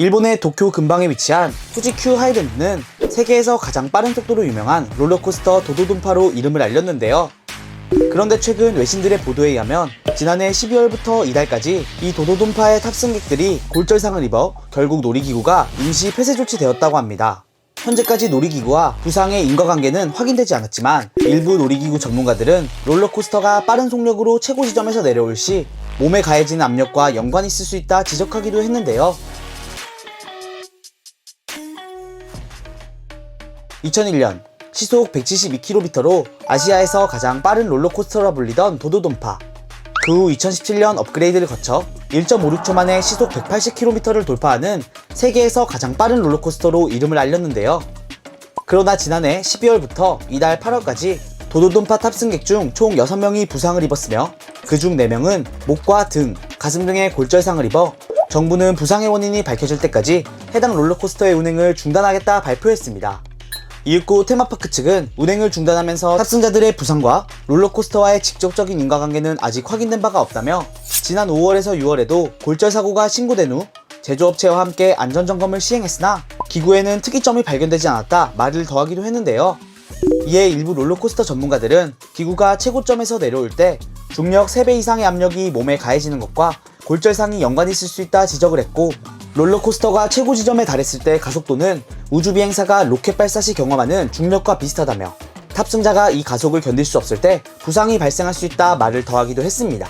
일본의 도쿄 근방에 위치한 후지큐 하이랜드는 세계에서 가장 빠른 속도로 유명한 롤러코스터 도도돈파로 이름을 알렸는데요. 그런데 최근 외신들의 보도에 의하면 지난해 12월부터 이달까지 이 도도돈파의 탑승객들이 골절상을 입어 결국 놀이기구가 임시 폐쇄 조치되었다고 합니다. 현재까지 놀이기구와 부상의 인과관계는 확인되지 않았지만 일부 놀이기구 전문가들은 롤러코스터가 빠른 속력으로 최고 지점에서 내려올 시 몸에 가해지는 압력과 연관이 있을 수 있다 지적하기도 했는데요. 2001년 시속 172km로 아시아에서 가장 빠른 롤러코스터라 불리던 도도돈파. 그 후 2017년 업그레이드를 거쳐 1.56초 만에 시속 180km를 돌파하는 세계에서 가장 빠른 롤러코스터로 이름을 알렸는데요. 그러나 지난해 12월부터 이달 8월까지 도도돈파 탑승객 중 총 6명이 부상을 입었으며 그 중 4명은 목과 등, 가슴 등의 골절상을 입어 정부는 부상의 원인이 밝혀질 때까지 해당 롤러코스터의 운행을 중단하겠다 발표했습니다. 이윽고 테마파크 측은 운행을 중단하면서 탑승자들의 부상과 롤러코스터와의 직접적인 인과관계는 아직 확인된 바가 없다며 지난 5월에서 6월에도 골절 사고가 신고된 후 제조업체와 함께 안전점검을 시행했으나 기구에는 특이점이 발견되지 않았다 말을 더하기도 했는데요. 이에 일부 롤러코스터 전문가들은 기구가 최고점에서 내려올 때 중력 3배 이상의 압력이 몸에 가해지는 것과 골절상이 연관이 있을 수 있다 지적을 했고 롤러코스터가 최고 지점에 달했을 때 가속도는 우주 비행사가 로켓 발사 시 경험하는 중력과 비슷하다며 탑승자가 이 가속을 견딜 수 없을 때 부상이 발생할 수 있다 말을 더하기도 했습니다.